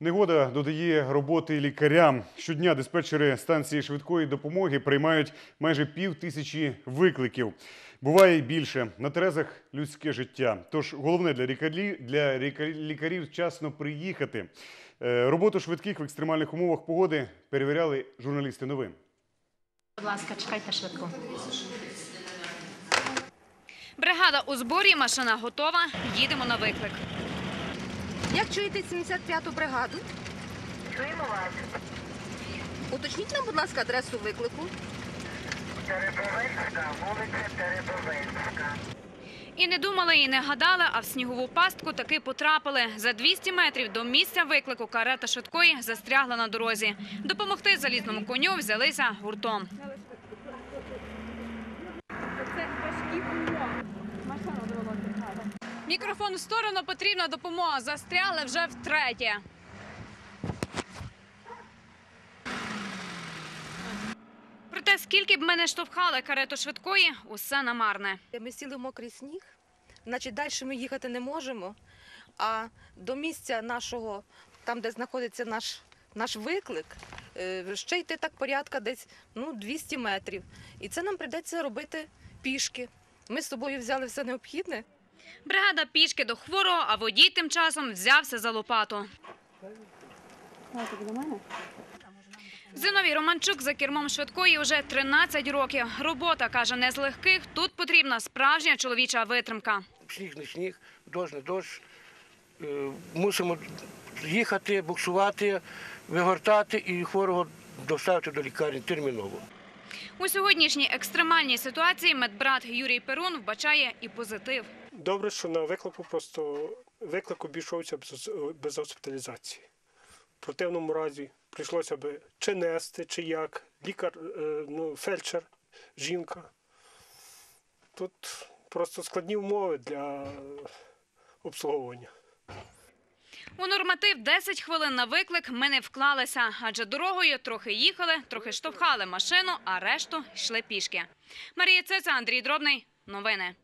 Негода додає роботи лікарям. Щодня диспетчери станції швидкої допомоги приймають майже пів тисячі викликів. Буває й більше. На терезах людське життя. Тож головне для лікарів, для лікарів вчасно приїхати. Е, Роботу швидких в екстремальних умовах погоди перевіряли журналісти новин. Будь ласка, чекайте швидко. Бригада у зборі, машина готова. Їдемо на виклик. Як чуєте 75-ту бригаду? Чуємо вас. Уточніть нам, будь ласка, адресу виклику. Теребовецька, вулиця Теребовецька. І не думали, і не гадали, а в снігову пастку таки потрапили. За 200 метрів до місця виклику карета швидкої застрягла на дорозі. Допомогти залізному коню взялися гуртом. Мікрофон в сторону, потрібна допомога. Застрягли вже втретє. Проте, скільки б мене штовхали карету швидкої, усе намарне. Ми сіли в мокрий сніг, значить далі ми їхати не можемо. А до місця нашого, там, де знаходиться наш, наш виклик, е, ще йти так порядка десь ну, 200 метрів. І це нам прийдеться робити пішки. Ми з собою взяли все необхідне. Бригада пішки до хворого, а водій тим часом взявся за лопату. Зиновій Романчук за кермом швидкої вже 13 років. Робота, каже, не з легких. Тут потрібна справжня чоловіча витримка. сніг не сніг, дощ не дощ. Е, Мусимо їхати, буксувати, вигортати і хворого доставити до лікарні терміново. У сьогоднішній екстремальній ситуації медбрат Юрій Перун вбачає і позитив. Добре, що на виклику просто виклик обійшовся без, без госпіталізації. В противному разі прийшлося би чи нести, чи як, лікар, е, ну, фельдшер, жінка. Тут просто складні умови для обслуговування. У норматив 10 хвилин на виклик ми не вклалися, адже дорогою трохи їхали, трохи штовхали машину, а решту йшли пішки. Марія Цеца, Андрій Дробний. Новини.